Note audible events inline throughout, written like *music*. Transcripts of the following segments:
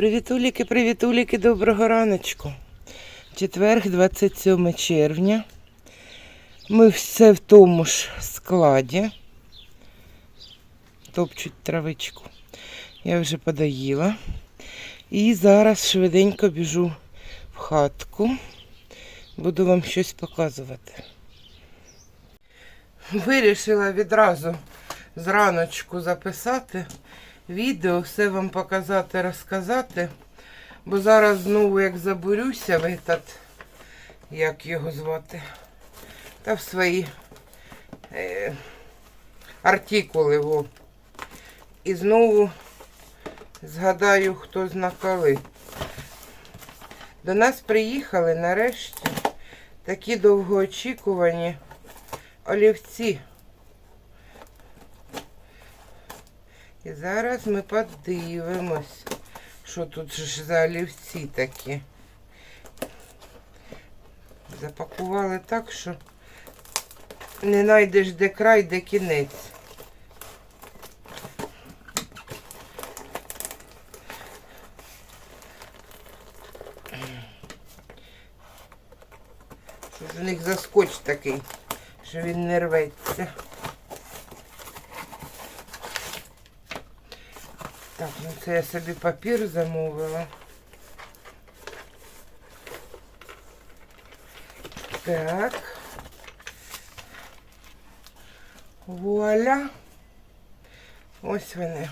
Привітуліки, привітуліки, доброго раночку. Четверг, 27 червня. Ми все в тому ж складі. Топчуть травичку. Я вже подоїла. І зараз швиденько біжу в хатку. Буду вам щось показувати. Вирішила відразу зраночку записати відео, все вам показати, розказати. Бо зараз знову як забурюся в этот, як його звати, та в свої е, артикули. Во. І знову згадаю, хто зна коли. До нас приїхали нарешті такі довгоочікувані олівці. І зараз ми подивимось, що тут ж за олівці такі. Запакували так, що не знайдеш де край, де кінець. Що у них за скотч такий, що він не рветься. Так, ну це я собі папір замовила. Так. Вуаля. Ось вони.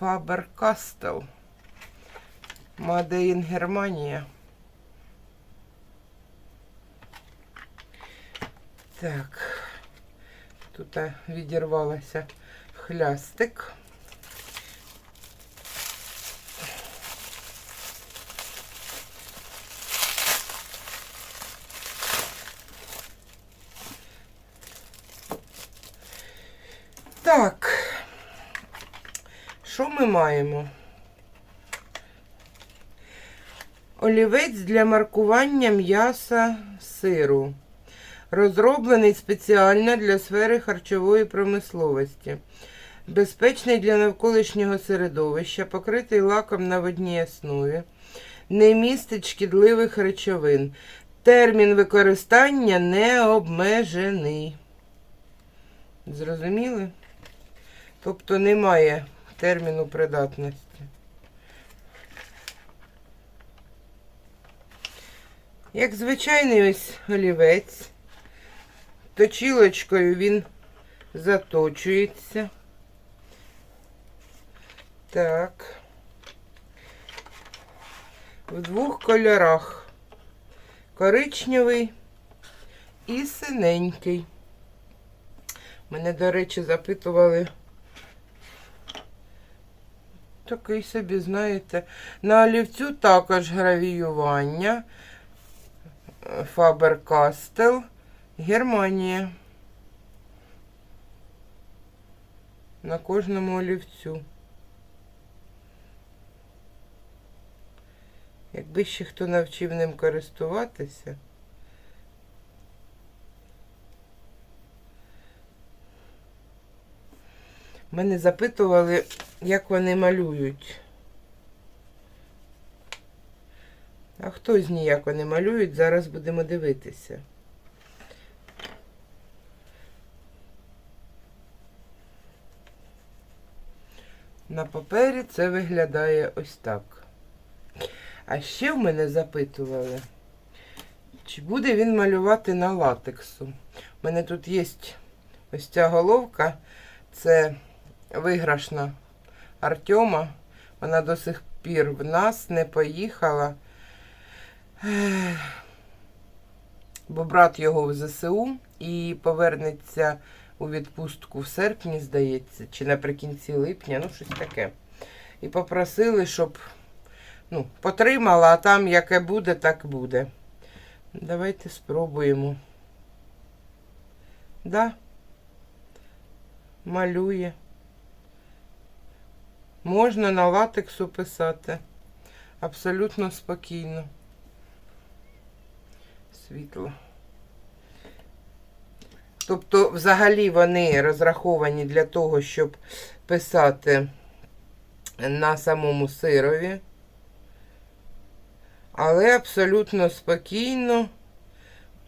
Faber-Castell. Made in Германія. Так. Тут а, відірвалася хлястик. Так, що ми маємо? Олівець для маркування м'яса сиру. Розроблений спеціально для сфери харчової промисловості. Безпечний для навколишнього середовища, покритий лаком на водній основі. Не містить шкідливих речовин. Термін використання не обмежений. Зрозуміли? Тобто немає терміну придатності. Як звичайний ось олівець, точілочкою він заточується. Так. В двох кольорах. Коричневий і синенький. Мене, до речі, запитували. Такий собі, знаєте, на олівцю також гравіювання. Faber-Castell, Германія. На кожному олівцю. Якби ще хто навчив ним користуватися. Мене запитували, як вони малюють. А хто з ніяк вони малюють, зараз будемо дивитися. На папері це виглядає ось так. А ще в мене запитували, чи буде він малювати на латексу. У мене тут є ось ця головка, це виграшна Артема. Вона до сих пір в нас не поїхала. Бо брат його в ЗСУ і повернеться у відпустку в серпні, здається, чи наприкінці липня, ну щось таке. І попросили, щоб ну, потримала, а там яке буде, так буде. Давайте спробуємо. Да. Малює. Можна на латексу писати. Абсолютно спокійно. Світло. Тобто, взагалі вони розраховані для того, щоб писати на самому сирові. Але абсолютно спокійно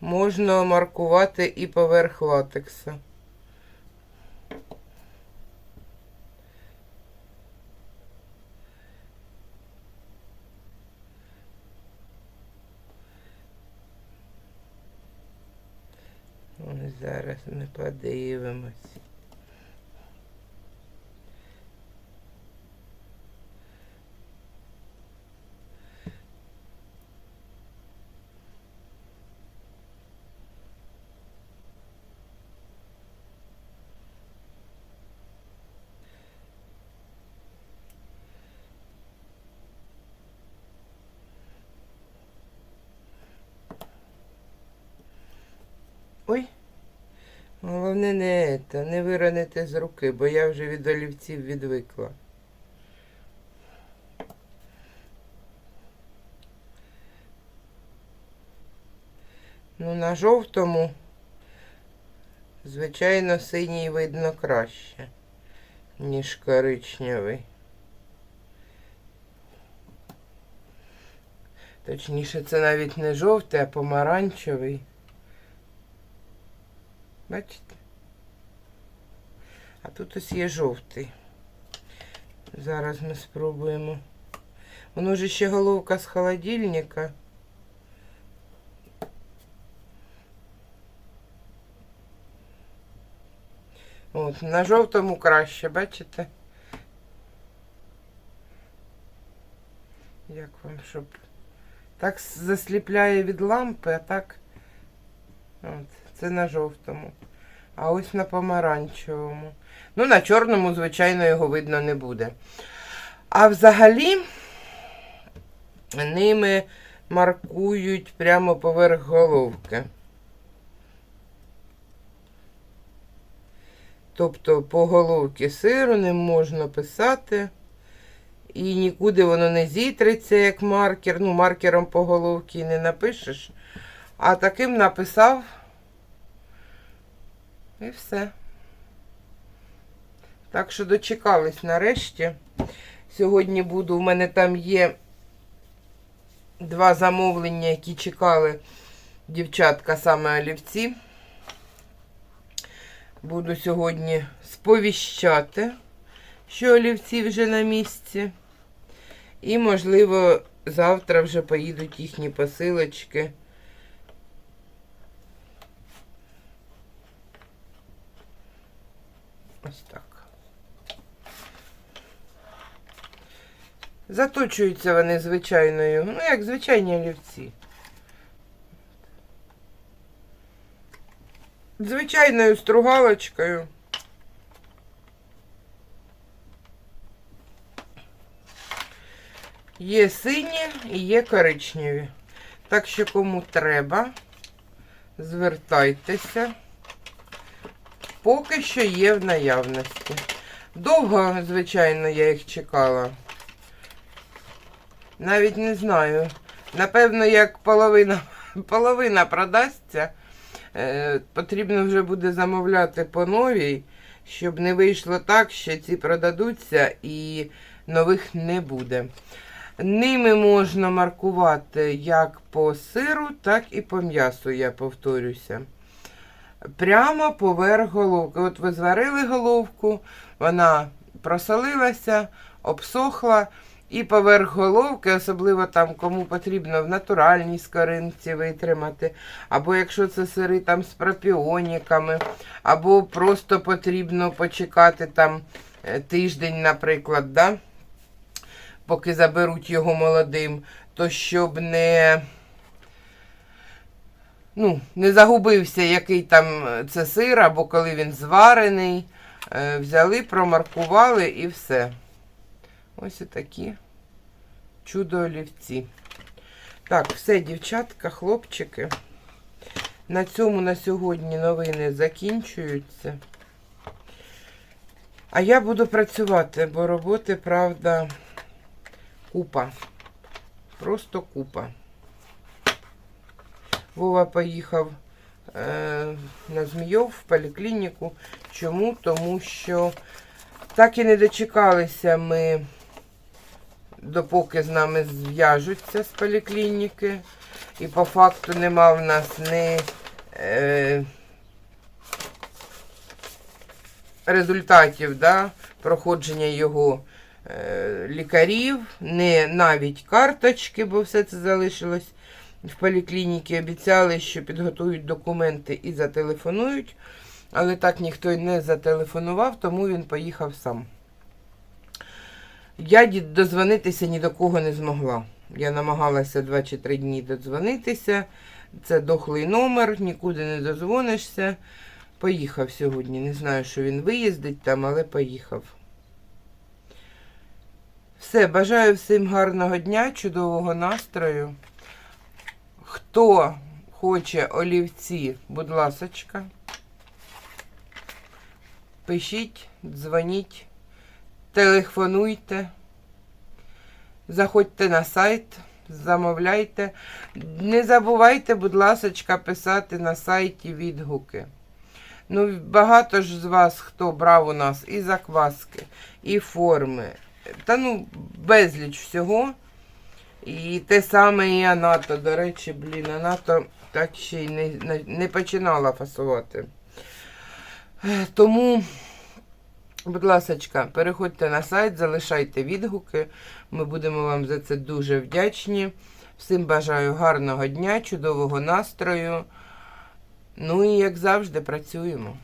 можна маркувати і поверх латекса. Ось зараз ми подивимось. Головне не це, не виронити з руки, бо я вже від олівців відвикла. Ну, на жовтому, звичайно, синій видно краще, ніж коричневий. Точніше, це навіть не жовтий, а помаранчевий. Бачите? А тут ось є жовтий. Зараз ми спробуємо. Воно ж ще головка з холодильника. От, на жовтому краще, бачите? Як вам, щоб так засліпляє від лампи, а так. От, це на жовтому. А ось на помаранчевому. Ну, на чорному, звичайно, його видно не буде. А взагалі ними маркують прямо поверх головки. Тобто по головці сиру не можна писати. І нікуди воно не зітреться, як маркер. Ну, маркером по головці не напишеш. А таким написав. І все. Так що дочекались нарешті. Сьогодні буду, у мене там є два замовлення, які чекали дівчатка саме олівці. Буду сьогодні сповіщати, що олівці вже на місці. І, можливо, завтра вже поїдуть їхні посилочки. Ось так. Заточуються вони звичайною, ну, як звичайні олівці. Звичайною стругалочкою. Є сині і є коричневі. Так що кому треба, звертайтеся. Поки що є в наявності. Довго, звичайно, я їх чекала. Навіть не знаю. Напевно, як половина, *laughs* половина продасться, е, потрібно вже буде замовляти по новій, щоб не вийшло так, що ці продадуться і нових не буде. Ними можна маркувати як по сиру, так і по м'ясу, я повторюся. Прямо поверх головки. От ви зварили головку, вона просолилася, обсохла. І поверх головки, особливо там, кому потрібно в натуральній скоринці витримати, або якщо це сири там з пропіоніками, або просто потрібно почекати там е, тиждень, наприклад, да? поки заберуть його молодим, то щоб не, ну, не загубився, який там е, це сир, або коли він зварений, е, взяли, промаркували і все. Ось і такі чудо олівці. Так, все, дівчатка, хлопчики. На цьому на сьогодні новини закінчуються. А я буду працювати, бо роботи, правда, купа. Просто купа. Вова поїхав е, на Змійов в поліклініку. Чому? Тому що так і не дочекалися ми, допоки з нами зв'яжуться з поліклініки. І по факту нема в нас ні е, результатів да, проходження його е, лікарів, не навіть карточки, бо все це залишилось в поліклініці. Обіцяли, що підготують документи і зателефонують. Але так ніхто й не зателефонував, тому він поїхав сам. Я дозвонитися ні до кого не змогла. Я намагалася 2 чи 3 дні додзвонитися. Це дохлий номер, нікуди не дозвонишся. Поїхав сьогодні. Не знаю, що він виїздить там, але поїхав. Все, бажаю всім гарного дня, чудового настрою. Хто хоче олівці, будь ласочка. Пишіть, дзвоніть, телефонуйте, заходьте на сайт, замовляйте. Не забувайте, будь ласочка, писати на сайті відгуки. Ну, багато ж з вас, хто брав у нас і закваски, і форми. Та ну, безліч всього. І те саме і Анато. До речі, блін, Анато так ще й не, не, не починала фасувати. Тому, будь ласочка, переходьте на сайт, залишайте відгуки. Ми будемо вам за це дуже вдячні. Всім бажаю гарного дня, чудового настрою. Ну і як завжди, працюємо.